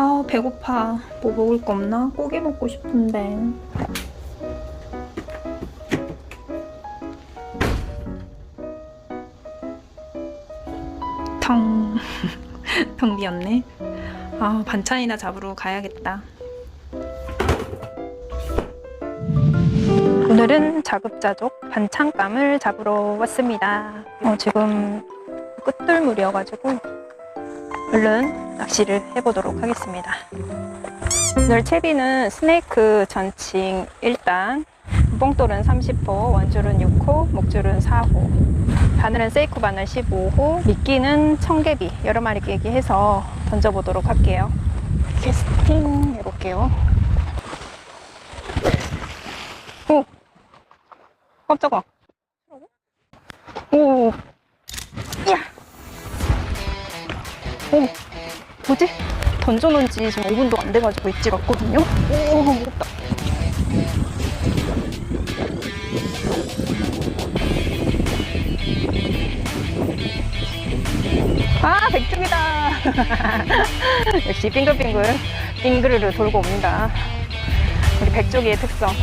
아 배고파. 뭐 먹을 거 없나? 고기 먹고 싶은데. 텅. 텅 비었네. 아 반찬이나 잡으러 가야겠다. 오늘은 자급자족 반찬감을 잡으러 왔습니다. 어, 지금 끝들물이어가지고 얼른 낚시를 해보도록 하겠습니다. 오늘 채비는 스네이크 전칭 1단, 뽕돌은 30호, 원줄은 6호, 목줄은 4호, 바늘은 세이코 바늘 15호, 미끼는 청개비 여러 마리 깨기 해서 던져보도록 할게요. 캐스팅 해볼게요. 오! 깜짝아. 오! 오, 뭐지? 던져놓은 지 지금 5분도 안 돼가지고 있지가 않거든요? 오, 무겁다. 아, 백종이다. 역시 빙글빙글, 빙그르르 돌고 옵니다. 우리 백조기의 특성.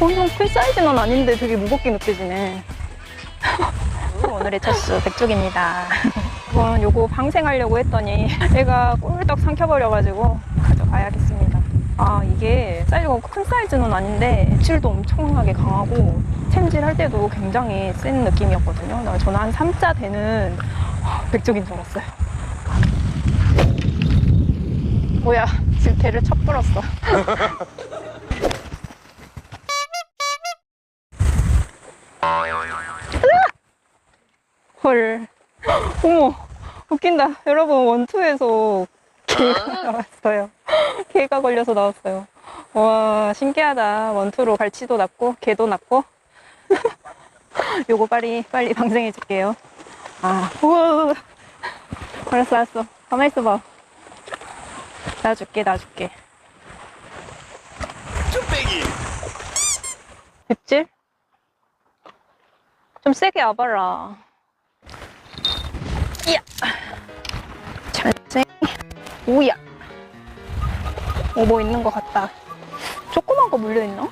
엄청 큰 사이즈는 아닌데 되게 무겁게 느껴지네. 오늘의 첫수 백쪽입니다. 이건 요거 방생하려고 했더니 얘가 꿀떡 삼켜버려가지고 가져가야겠습니다. 아 이게 사이즈가 큰 사이즈는 아닌데 질도 엄청나게 강하고 챔질 할 때도 굉장히 센 느낌이었거든요. 나- 저는 한 3자 되는 백쪽인 줄 알았어요. 뭐야 지금 배를 쳐 불었어. 헐. 어머, 웃긴다. 여러분, 원투에서 개가 나왔어요. 개가 걸려서 나왔어요. 와, 신기하다. 원투로 갈치도 났고, 개도 났고. 요거 빨리, 빨리 방생해 줄게요. 아, 우와. 알았어, 알았어. 가만히 있어봐. 놔줄게, 놔줄게. 쭈빼기 립질? 좀 세게 와봐라. 이야. 잘생. 오야. 오, 뭐 있는 것 같다. 조그만 거 물려있나?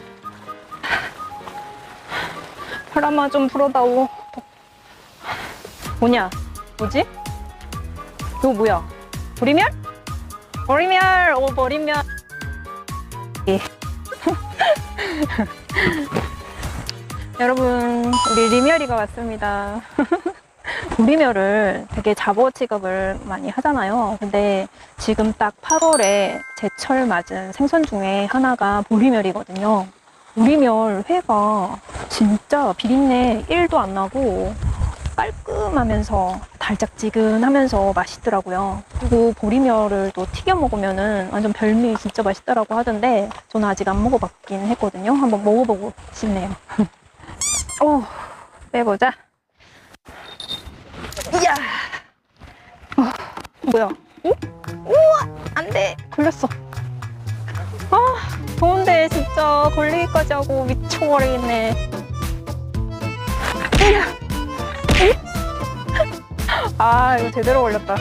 바람아 좀 불어다오. 뭐냐? 뭐지? 이거 뭐야? 보리멸? 보리멸! 오, 보리멸. 예. 여러분, 우리 리멸이가 왔습니다. 보리멸을 되게 잡어 취급을 많이 하잖아요. 근데 지금 딱 8월에 제철 맞은 생선 중에 하나가 보리멸이거든요. 보리멸 회가 진짜 비린내 1도 안 나고 깔끔하면서 달짝지근하면서 맛있더라고요. 그리고 보리멸을 또 튀겨 먹으면은 완전 별미 진짜 맛있더라고 하던데 저는 아직 안 먹어봤긴 했거든요. 한번 먹어보고 싶네요. 오, 빼보자. 이야. 어, 뭐야? 오? 우와, 안 돼. 걸렸어. 아, 더운데 진짜 걸리기까지 하고 미쳐버리겠네. 이야. 이? 아, 이거 제대로 걸렸다.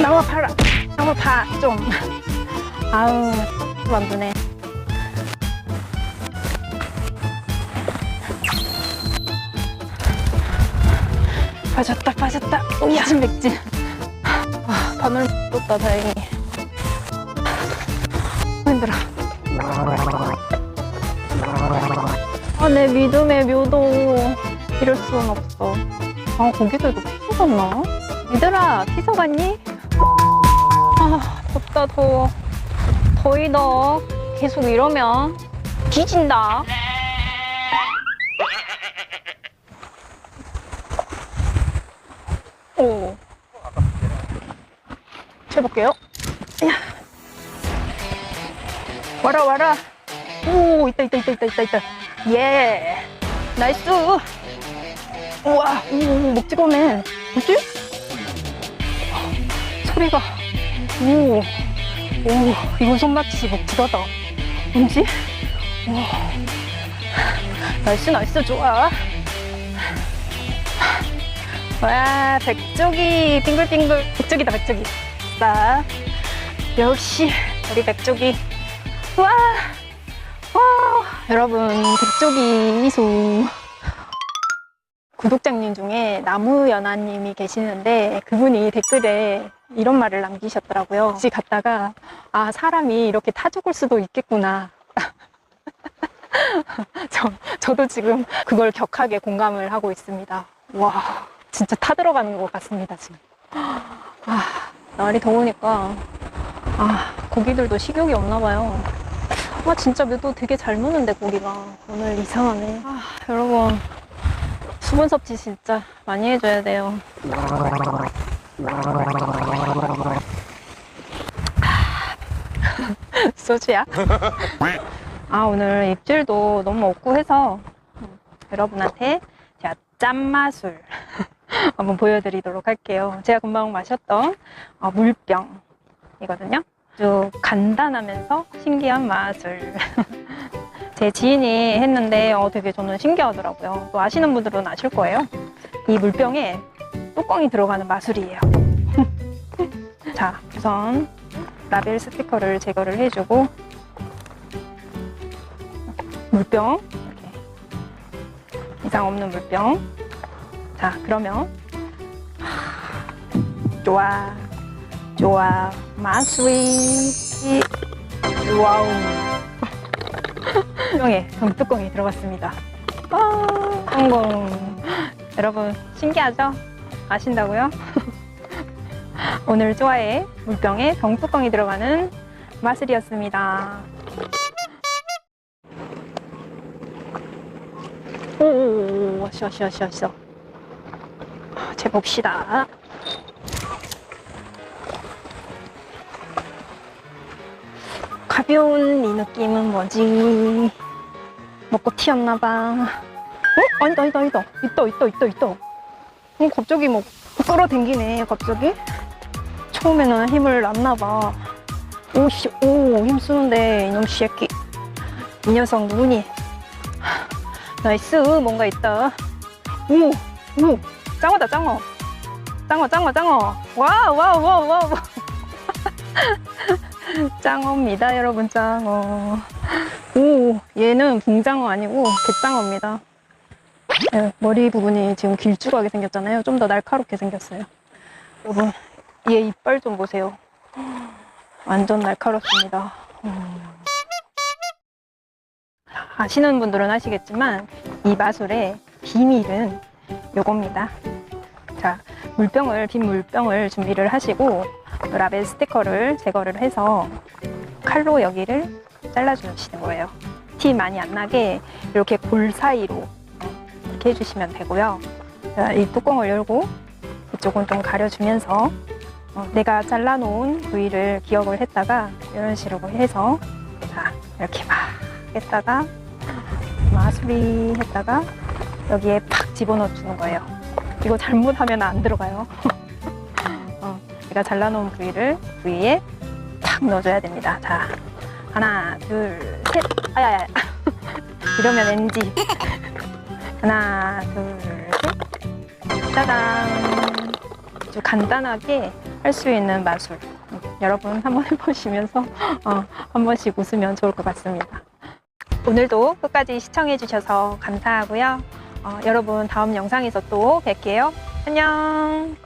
나와 봐라. 나와 봐, 좀. 아우, 안 되네. 빠졌다 빠졌다. 오야 맥진 아, 바늘 떴다 다행히. 아, 힘들어. 아내 믿음의 묘도. 이럴 수는 없어. 아 거기들도 피서 갔나? 얘들아 피서 갔니? 아 덥다 더워. 더위 너 계속 이러면 뒤진다 오. 해볼게요. 야. 와라, 와라. 오, 있다, 있다, 있다, 있다, 있다, 있다. 예. 나이스. 우와, 오, 목찍어네 뭐지? 소리가. 오. 오, 이거 손맛이 먹지가다. 뭔지? 오. 나이스, 나이스, 좋아. 와, 백조기 빙글빙글. 백조기다, 백조기. 자, 역시 우리 백조기. 와, 와, 여러분, 백조기 이수. 구독자님 중에 나무연아님이 계시는데 그분이 댓글에 이런 말을 남기셨더라고요. 집 갔다가 아 사람이 이렇게 타 죽을 수도 있겠구나. 저 저도 지금 그걸 격하게 공감을 하고 있습니다. 와 진짜 타 들어가는 것 같습니다 지금. 아 날이 더우니까 아 고기들도 식욕이 없나 봐요. 와 진짜 매도 되게 잘 무는데 고기가 오늘 이상하네. 아 여러분 수분 섭취 진짜 많이 해줘야 돼요. 소주야? 아 오늘 입질도 너무 없고 해서 여러분한테 제가 짠마술 한번 보여드리도록 할게요. 제가 금방 마셨던 어, 물병이거든요. 아주 간단하면서 신기한 마술. 제 지인이 했는데 어, 되게 저는 신기하더라고요. 또 아시는 분들은 아실 거예요. 이 물병에 뚜껑이 들어가는 마술이에요. 자, 우선 라벨 스티커를 제거를 해주고 물병 이상 없는 물병. 자, 그러면 하, 좋아, 좋아, 마술이 와우. 뚜껑에 병뚜껑이 들어갔습니다. 아, 성공. 여러분 신기하죠? 아신다고요? 오늘 좋아해 물병에 병뚜껑이 들어가는 마술이었습니다. 오 오오 왔어 왔어 왔어 왔어. 재봅시다. 가벼운 이 느낌은 뭐지? 먹고 튀었나봐. 어? 아니다, 아니다, 아니다. 있다, 있다, 있다, 있다. 어, 갑자기 뭐, 끌어당기네, 갑자기. 처음에는 힘을 놨나봐. 오씨, 오, 힘쓰는데, 이놈 새끼. 이 녀석 누구니? 나이스, 뭔가 있다. 오, 오, 짱어다, 짱어. 짱어, 짱어, 짱어. 와, 와, 와, 와, 와. 짱어입니다, 여러분, 짱어. 오, 얘는 붕장어 아니고 갯장어입니다. 네, 머리 부분이 지금 길쭉하게 생겼잖아요. 좀 더 날카롭게 생겼어요. 여러분, 얘 이빨 좀 보세요. 완전 날카롭습니다. 음. 아시는 분들은 아시겠지만 이 마술의 비밀은 요겁니다. 자, 물병을 빈 물병을 준비를 하시고 라벨 스티커를 제거를 해서 칼로 여기를 잘라주시는 거예요. 티 많이 안 나게 이렇게 골 사이로 이렇게 해주시면 되고요. 자, 이 뚜껑을 열고 이쪽은 좀 가려주면서 어, 내가 잘라놓은 부위를 기억을 했다가 이런 식으로 해서 자 이렇게 막 했다가 마술이 했다가 여기에 팍 집어넣어 주는 거예요. 이거 잘못하면 안 들어가요. 어, 내가 잘라놓은 부위를 부위에 탁 넣어줘야 됩니다. 자, 하나, 둘, 셋. 아야야. 이러면 NG. 하나, 둘, 셋. 짜잔. 아주 간단하게 할 수 있는 마술. 음, 여러분 한번 해보시면서 어, 한 번씩 웃으면 좋을 것 같습니다. 오늘도 끝까지 시청해 주셔서 감사하고요. 어, 여러분 다음 영상에서 또 뵐게요. 안녕.